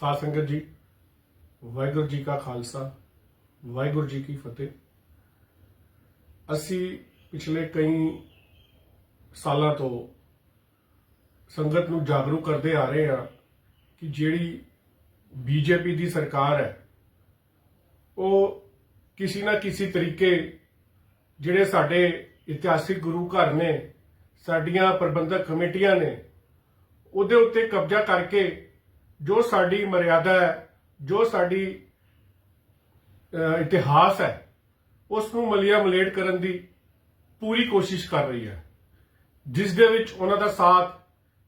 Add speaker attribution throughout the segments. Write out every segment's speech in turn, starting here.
Speaker 1: ਸਾਧ ਸੰਗਤ ਜੀ, ਵਾਹਿਗੁਰੂ ਜੀ ਕਾ ਖਾਲਸਾ, ਵਾਹਿਗੁਰੂ ਜੀ ਕੀ ਫਤਿਹ। ਅਸੀਂ ਪਿਛਲੇ ਕਈ ਸਾਲਾਂ ਤੋਂ ਸੰਗਤ ਨੂੰ ਜਾਗਰੂਕ ਕਰਦੇ ਆ ਰਹੇ ਹਾਂ ਕਿ ਜਿਹੜੀ ਬੀਜੇਪੀ ਦੀ ਸਰਕਾਰ ਹੈ, ਉਹ ਕਿਸੇ ਨਾ ਕਿਸੇ ਤਰੀਕੇ ਜਿਹੜੇ ਸਾਡੇ ਇਤਿਹਾਸਿਕ ਗੁਰੂ ਘਰ ਨੇ, ਸਾਡੀਆਂ ਪ੍ਰਬੰਧਕ ਕਮੇਟੀਆਂ ਨੇ, ਉਹਦੇ ਉੱਤੇ ਕਬਜ਼ਾ ਕਰਕੇ ਜੋ ਸਾਡੀ ਮਰਿਆਦਾ ਹੈ, ਜੋ ਸਾਡੀ ਇਤਿਹਾਸ ਹੈ, ਉਸ ਨੂੰ ਮਲਿਆ ਮਲੇਟ ਕਰਨ ਦੀ ਪੂਰੀ ਕੋਸ਼ਿਸ਼ ਕਰ ਰਹੀ ਹੈ। ਜਿਸ ਦੇ ਵਿੱਚ ਉਹਨਾਂ ਦਾ ਸਾਥ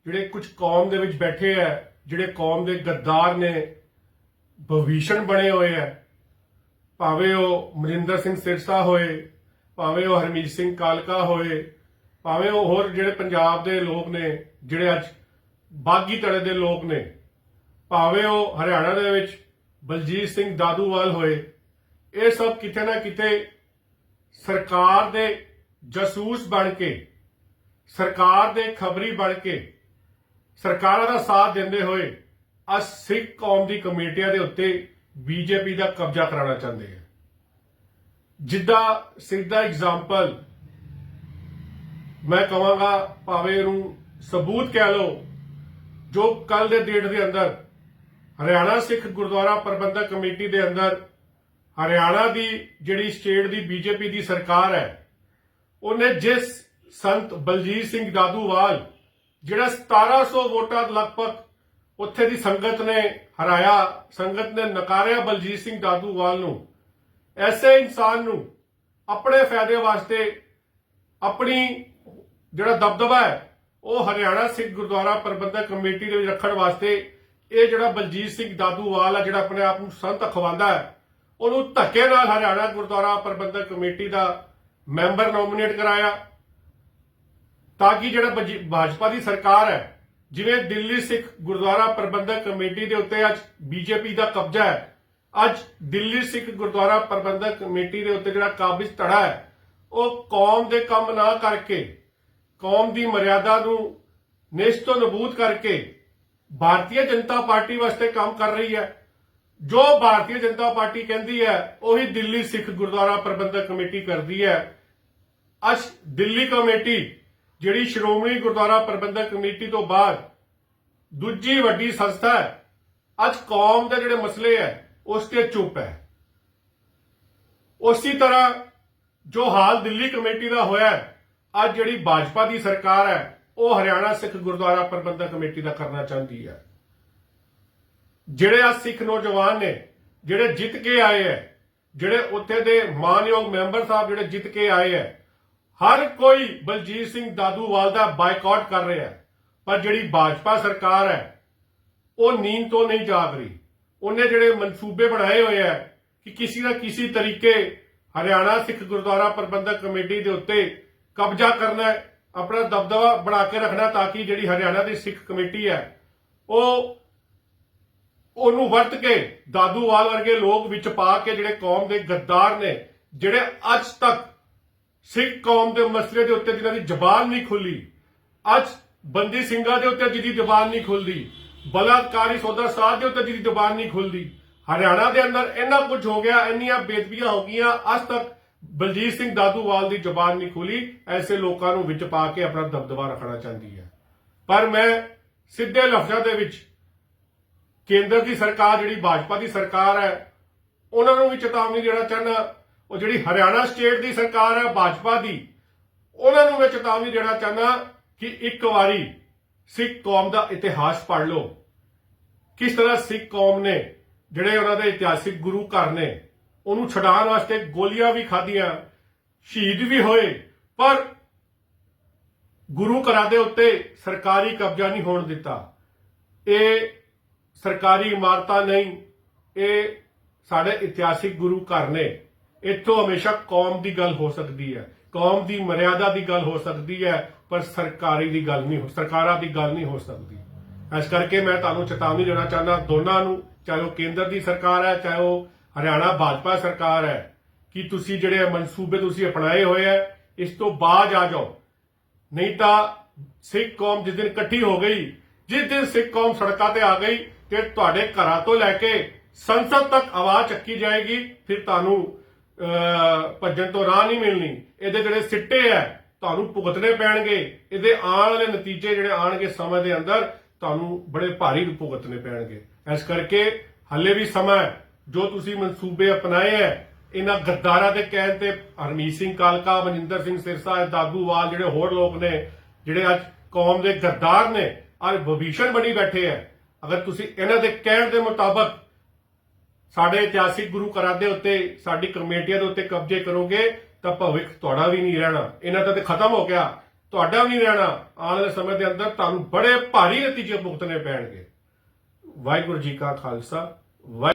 Speaker 1: ਜਿਹੜੇ ਕੁਝ ਕੌਮ ਦੇ ਵਿੱਚ ਬੈਠੇ ਹੈ, ਜਿਹੜੇ ਕੌਮ ਦੇ ਗੱਦਾਰ ਨੇ, ਭਵੀਸ਼ਣ ਬਣੇ ਹੋਏ ਹੈ। ਭਾਵੇਂ ਉਹ ਮਰਿੰਦਰ ਸਿੰਘ ਸਿਰਸਾ ਹੋਏ, ਭਾਵੇਂ ਉਹ ਹਰਮੀਤ ਸਿੰਘ ਕਾਲਕਾ ਹੋਏ, ਭਾਵੇਂ ਉਹ ਹੋਰ ਜਿਹੜੇ ਪੰਜਾਬ ਦੇ ਲੋਕ ਨੇ, ਜਿਹੜੇ ਅੱਜ ਬਾਗੀ ਤੜੇ ਦੇ ਲੋਕ ਨੇ ਭਾਵੇਂ ਉਹ ਹਰਿਆਣਾ ਦੇ ਵਿੱਚ ਬਲਜੀਤ ਸਿੰਘ ਦਾਦੂਵਾਲ ਹੋਏ, ਇਹ ਸਭ ਕਿਤੇ ਨਾ ਕਿਤੇ ਸਰਕਾਰ ਦੇ ਜਾਸੂਸ ਬਣ ਕੇ, ਸਰਕਾਰ ਦੇ ਖਬਰੀ ਬਣ ਕੇ, ਸਰਕਾਰਾਂ ਦਾ ਸਾਥ ਦਿੰਦੇ ਹੋਏ ਅੱਜ ਸਿੱਖ ਕੌਮ ਦੀ ਕਮੇਟੀਆਂ ਦੇ ਉੱਤੇ ਬੀਜੇਪੀ ਦਾ ਕਬਜ਼ਾ ਕਰਾਉਣਾ ਚਾਹੁੰਦੇ ਹੈ। ਜਿੱਦਾਂ ਸਿੱਧਾ ਐਗਜ਼ਾਮਪਲ ਮੈਂ ਕਹਾਂਗਾ ਭਾਵੇਂ ਇਹਨੂੰ ਸਬੂਤ ਕਹਿ ਲਓ, ਜੋ ਕੱਲ ਦੇ ਡੇਟ ਦੇ ਅੰਦਰ ਹਰਿਆਣਾ ਸਿੱਖ ਗੁਰਦੁਆਰਾ ਪ੍ਰਬੰਧਕ ਕਮੇਟੀ ਦੇ ਅੰਦਰ ਹਰਿਆਣਾ ਦੀ ਜਿਹੜੀ ਸਟੇਟ ਦੀ ਬੀਜੇਪੀ ਦੀ ਸਰਕਾਰ ਹੈ, ਉਹਨੇ ਜਿਸ ਸੰਤ ਬਲਜੀਤ ਸਿੰਘ ਦਾਦੂਵਾਲ ਜਿਹੜਾ 1700 ਵੋਟਾਂ ਲਗਭਗ ਉੱਥੇ ਦੀ ਸੰਗਤ ਨੇ ਹਰਾਇਆ, ਸੰਗਤ ਨੇ ਨਕਾਰਿਆ ਬਲਜੀਤ ਸਿੰਘ ਦਾਦੂਵਾਲ ਨੂੰ, ਐਸੇ ਇਨਸਾਨ ਨੂੰ ਆਪਣੇ ਫਾਇਦੇ ਵਾਸਤੇ ਆਪਣੀ ਜਿਹੜਾ ਦਬਦਬਾ ਹੈ, ਉਹ ਹਰਿਆਣਾ ਸਿੱਖ ਗੁਰਦੁਆਰਾ ਪ੍ਰਬੰਧਕ ਕਮੇਟੀ ਦੇ ਵਿੱਚ ਰੱਖਣ ਵਾਸਤੇ ਇਹ ਜਿਹੜਾ ਬਲਜੀਤ ਸਿੰਘ ਦਾਦੂਵਾਲ ਆ, ਜਿਹੜਾ ਆਪਣੇ ਆਪ ਨੂੰ ਸੰਤ ਅਖਵਾਉਂਦਾ ਹੈ, ਉਹਨੂੰ ਧੱਕੇ ਨਾਲ ਹਰਿਆਣਾ ਗੁਰਦੁਆਰਾ ਪ੍ਰਬੰਧਕ ਕਮੇਟੀ ਦਾ ਮੈਂਬਰ ਨੋਮੀਨੇਟ ਕਰਾਇਆ, ਤਾਂ ਕਿ ਜਿਹੜਾ ਭਾਜਪਾ ਦੀ ਸਰਕਾਰ ਹੈ, ਜਿਵੇਂ ਦਿੱਲੀ ਸਿੱਖ ਗੁਰਦੁਆਰਾ ਪ੍ਰਬੰਧਕ ਕਮੇਟੀ ਦੇ ਉੱਤੇ ਅੱਜ ਬੀਜੇਪੀ ਦਾ ਕਬਜ਼ਾ ਹੈ, ਅੱਜ ਦਿੱਲੀ ਸਿੱਖ ਗੁਰਦੁਆਰਾ ਪ੍ਰਬੰਧਕ ਕਮੇਟੀ ਦੇ ਉੱਤੇ ਜਿਹੜਾ ਕਾਬਜ਼ ਧੜਾ ਹੈ, ਉਹ ਕੌਮ ਦੇ ਕੰਮ ਨਾ ਕਰਕੇ, ਕੌਮ ਦੀ ਮਰਿਆਦਾ ਨੂੰ ਨਿਸ਼ਤੋ ਨਬੂਤ ਕਰਕੇ ਭਾਰਤੀ ਜਨਤਾ ਪਾਰਟੀ ਵਾਸਤੇ ਕੰਮ ਕਰ ਰਹੀ ਹੈ। ਜੋ ਭਾਰਤੀ ਜਨਤਾ ਪਾਰਟੀ ਕਹਿੰਦੀ ਹੈ, ਉਹੀ ਦਿੱਲੀ ਸਿੱਖ ਗੁਰਦੁਆਰਾ ਪ੍ਰਬੰਧਕ ਕਮੇਟੀ ਕਰਦੀ ਹੈ। ਅੱਜ ਦਿੱਲੀ ਕਮੇਟੀ, ਜਿਹੜੀ ਸ਼੍ਰੋਮਣੀ ਗੁਰਦੁਆਰਾ ਪ੍ਰਬੰਧਕ ਕਮੇਟੀ ਤੋਂ ਬਾਅਦ ਦੂਜੀ ਵੱਡੀ ਸੰਸਥਾ ਹੈ, ਅੱਜ ਕੌਮ ਦੇ ਜਿਹੜੇ ਮਸਲੇ ਹੈ, ਉਸ ਤੇ ਚੁੱਪ ਹੈ। ਉਸੇ ਤਰ੍ਹਾਂ ਜੋ ਹਾਲ ਦਿੱਲੀ ਕਮੇਟੀ ਦਾ ਹੋਇਆ ਅੱਜ ਜਿਹੜੀ ਭਾਜਪਾ ਦੀ ਸਰਕਾਰ ਹੈ ਉਹ ਹਰਿਆਣਾ ਸਿੱਖ ਗੁਰਦੁਆਰਾ ਪ੍ਰਬੰਧਕ ਕਮੇਟੀ ਦਾ ਕਰਨਾ ਚਾਹੁੰਦੀ ਹੈ। ਜਿਹੜੇ ਆ ਸਿੱਖ ਨੌਜਵਾਨ ਨੇ, ਜਿਹੜੇ ਜਿੱਤ ਕੇ ਆਏ ਹੈ, ਜਿਹੜੇ ਉੱਥੇ ਦੇ ਮਾਨਯੋਗ ਮੈਂਬਰ ਸਾਹਿਬ ਜਿਹੜੇ ਜਿੱਤ ਕੇ ਆਏ ਹੈ, ਹਰ ਕੋਈ ਬਲਜੀਤ ਸਿੰਘ ਦਾਦੂਵਾਲ ਦਾ ਬਾਈਕਾਟ ਕਰ ਰਿਹਾ ਪਰ ਜਿਹੜੀ ਭਾਜਪਾ ਸਰਕਾਰ ਹੈ, ਉਹ ਨੀਂਦ ਤੋਂ ਨਹੀਂ ਜਾਗ ਰਹੀ। ਉਹਨੇ ਜਿਹੜੇ ਮਨਸੂਬੇ ਬਣਾਏ ਹੋਏ ਹੈ ਕਿ ਕਿਸੇ ਨਾ ਕਿਸੇ ਤਰੀਕੇ ਹਰਿਆਣਾ ਸਿੱਖ ਗੁਰਦੁਆਰਾ ਪ੍ਰਬੰਧਕ ਕਮੇਟੀ ਦੇ ਉੱਤੇ ਕਬਜ਼ਾ ਕਰਨਾ ਹੈ ਆਪਣਾ ਦਬਦਬਾ ਬਣਾ ਕੇ ਰੱਖਣਾ ਤਾਂ ਕਿ ਜਿਹੜੀ ਹਰਿਆਣਾ ਦੀ ਸਿੱਖ ਕਮੇਟੀ ਹੈ, ਉਹ ਉਹਨੂੰ ਵਰਤ ਕੇ ਦਾਦੂਵਾਲ ਵਰਗੇ ਲੋਕ ਵਿੱਚ ਪਾ ਕੇ ਜਿਹੜੇ ਕੌਮ ਦੇ ਗੱਦਾਰ ਨੇ, ਜਿਹੜੇ ਅੱਜ ਤੱਕ ਸਿੱਖ ਕੌਮ ਦੇ ਮਸਲੇ ਦੇ ਉੱਤੇ ਜਿਨ੍ਹਾਂ ਦੀ ਜ਼ਬਾਨ ਨਹੀਂ ਖੁੱਲੀ, ਅੱਜ ਬੰਦੀ ਸਿੰਘਾਂ ਦੇ ਉੱਤੇ ਜਿਹਦੀ ਜ਼ਬਾਨ ਨਹੀਂ ਖੁੱਲਦੀ, ਬਲਾਤਕਾਰੀ ਸੌਦਾ ਸਾਧ ਦੇ ਉੱਤੇ ਜਿਹਦੀ ਜ਼ਬਾਨ ਨਹੀਂ ਖੁੱਲਦੀ, ਹਰਿਆਣਾ ਦੇ ਅੰਦਰ ਇੰਨਾ ਕੁਝ ਹੋ ਗਿਆ, ਇੰਨੀਆਂ ਬੇਦਬੀਆਂ ਹੋ ਗਈਆਂ, ਅੱਜ ਤੱਕ ਬਲਜੀਤ ਸਿੰਘ ਦਾਦੂਵਾਲ ਦੀ ਜ਼ੁਬਾਨ ਨਹੀਂ ਖੁੱਲੀ, ਐਸੇ ਲੋਕਾਂ ਨੂੰ ਵਿੱਚ ਪਾ ਕੇ ਆਪਣਾ ਦਬਦਬਾ ਰੱਖਣਾ ਚਾਹੁੰਦੀ ਹੈ। ਪਰ ਮੈਂ ਸਿੱਧੇ ਲਫ਼ਜ਼ਾਂ ਦੇ ਵਿੱਚ ਕੇਂਦਰ ਦੀ ਸਰਕਾਰ, ਜਿਹੜੀ ਭਾਜਪਾ ਦੀ ਸਰਕਾਰ ਹੈ, ਉਹਨਾਂ ਨੂੰ ਵੀ ਚੇਤਾਵਨੀ ਦੇਣਾ ਚਾਹੁੰਦਾ। ਉਹ ਜਿਹੜੀ ਹਰਿਆਣਾ ਸਟੇਟ ਦੀ ਸਰਕਾਰ ਹੈ, ਭਾਜਪਾ ਦੀ, ਉਹਨਾਂ ਨੂੰ ਮੈਂ ਚੇਤਾਵਨੀ ਦੇਣਾ ਚਾਹੁੰਦਾ ਕਿ ਇੱਕ ਵਾਰੀ ਸਿੱਖ ਕੌਮ ਦਾ ਇਤਿਹਾਸ ਪੜ੍ਹ ਲਓ। ਕਿਸ ਤਰ੍ਹਾਂ ਸਿੱਖ ਕੌਮ ਨੇ, ਜਿਹੜੇ ਉਹਨਾਂ ਦੇ ਇਤਿਹਾਸਿਕ ਗੁਰੂ ਘਰ ਨੇ ਉਹਨੂੰ ਛਡਾਉਣ ਵਾਸਤੇ ਗੋਲੀਆਂ ਵੀ ਖਾਧੀਆਂ, ਸ਼ਹੀਦ ਵੀ ਹੋਏ, ਪਰ ਗੁਰੂ ਘਰਾਂ ਦੇ ਉੱਤੇ ਸਰਕਾਰੀ ਕਬਜ਼ਾ ਨਹੀਂ ਹੋਣ ਦਿੱਤਾ। ਇਹ ਸਰਕਾਰੀ ਇਮਾਰਤਾਂ ਨਹੀਂ, ਇਹ ਸਾਡੇ ਇਤਿਹਾਸਿਕ ਗੁਰੂ ਘਰ ਨੇ। ਇੱਥੋਂ ਹਮੇਸ਼ਾ ਕੌਮ ਦੀ ਗੱਲ ਹੋ ਸਕਦੀ ਹੈ, ਕੌਮ ਦੀ ਮਰਿਆਦਾ ਦੀ ਗੱਲ ਹੋ ਸਕਦੀ ਹੈ, ਪਰ ਸਰਕਾਰੀ ਦੀ ਗੱਲ ਨਹੀਂ ਹੋ ਸਰਕਾਰਾਂ ਦੀ ਗੱਲ ਨਹੀਂ ਹੋ ਸਕਦੀ। ਇਸ ਕਰਕੇ ਮੈਂ ਤੁਹਾਨੂੰ ਚੇਤਾਵਨੀ ਦੇਣਾ ਚਾਹੁੰਦਾ, ਦੋਨਾਂ ਨੂੰ, ਚਾਹੇ ਉਹ ਕੇਂਦਰ ਦੀ ਸਰਕਾਰ ਹੈ, ਚਾਹੇ ਉਹ ਹਰਿਆਣਾ ਭਾਜਪਾ ਸਰਕਾਰ ਹੈ ਕਿ ਤੁਸੀਂ ਜਿਹੜੇ ਮਨਸੂਬੇ ਤੁਸੀਂ ਅਪਣਾਏ ਹੋਏ ਹੈ ਇਸ ਤੋਂ ਬਾਅਦ ਆ ਜਾਓ। ਨਹੀਂ ਤਾਂ ਸਿੱਖ ਕੌਮ ਜਿਸ ਦਿਨ ਇਕੱਠੀ ਹੋ ਗਈ ਜਿਸ ਦਿਨ ਸਿੱਖ ਕੌਮ ਸੜਕਾਂ ਤੇ ਆ ਗਈ ਤੇ ਤੁਹਾਡੇ ਘਰਾਂ ਤੋਂ ਲੈ ਕੇ ਸੰਸਦ ਤੱਕ ਆਵਾਜ਼ ਚੱਕੀ ਜਾਏਗੀ ਫਿਰ ਤੁਹਾਨੂੰ ਅਹ, ਭੱਜਣ ਤੋਂ ਰਾਹ ਨਹੀਂ ਮਿਲਣੀ। ਇਹਦੇ ਜਿਹੜੇ ਸਿੱਟੇ ਐ ਤੁਹਾਨੂੰ ਭੁਗਤਣੇ ਪੈਣਗੇ। ਇਹਦੇ ਆਉਣ ਵਾਲੇ ਨਤੀਜੇ ਜਿਹੜੇ ਆਣਗੇ ਸਮੇਂ ਦੇ ਅੰਦਰ ਤੁਹਾਨੂੰ ਬੜੇ ਭਾਰੀ ਭੁਗਤਣੇ ਪੈਣਗੇ। ਇਸ ਕਰਕੇ ਹੱਲੇ ਵੀ ਸਮਾਂ ਹੈ। ਜੋ ਤੁਸੀਂ ਮਨਸੂਬੇ ਅਪਣਾਏ ਐ, ਇਹਨਾਂ ਗੱਦਾਰਾਂ ਦੇ ਕਹਿਣ ਤੇ ਹਰਮੀਤ ਸਿੰਘ ਕਾਲਕਾ, ਮਨਿੰਦਰ ਸਿੰਘ ਸਿਰਸਾ ਦਾਦੂਵਾਲ ਜਿਹੜੇ ਹੋਰ ਲੋਕ ਨੇ, ਜਿਹੜੇ ਅੱਜ ਕੌਮ ਦੇ ਗੱਦਾਰ ਨੇ, ਅੱਜ ਵਿਭੀਸ਼ਣ ਬਣੀ ਬੈਠੇ ਐ। ਅਗਰ ਤੁਸੀਂ ਇਹਨਾਂ ਦੇ ਕਹਿਣ ਦੇ ਮੁਤਾਬਕ ਸਾਡੇ ਇਤਿਹਾਸਿਕ ਗੁਰੂ ਘਰਾਂ ਦੇ ਉੱਤੇ, ਸਾਡੀ ਕਮੇਟੀਆਂ ਦੇ ਉੱਤੇ ਕਬਜ਼ੇ ਕਰੋਗੇ, ਤਾਂ ਭਵਿੱਖ ਤੁਹਾਡਾ ਵੀ ਨਹੀਂ ਰਹਿਣਾ। ਇਹਨਾਂ ਦਾ ਤੇ ਖਤਮ ਹੋ ਗਿਆ। ਤੁਹਾਡਾ ਵੀ ਨਹੀਂ ਰਹਿਣਾ। ਆਉਣ ਵਾਲੇ ਸਮੇਂ ਦੇ ਅੰਦਰ ਤੁਹਾਨੂੰ ਬੜੇ ਭਾਰੀ ਨਤੀਜੇ ਭੁਗਤਣੇ ਪੈਣਗੇ। ਵਾਹਿਗੁਰੂ ਜੀ ਕਾ ਖਾਲਸਾ, ਵਾਹਿ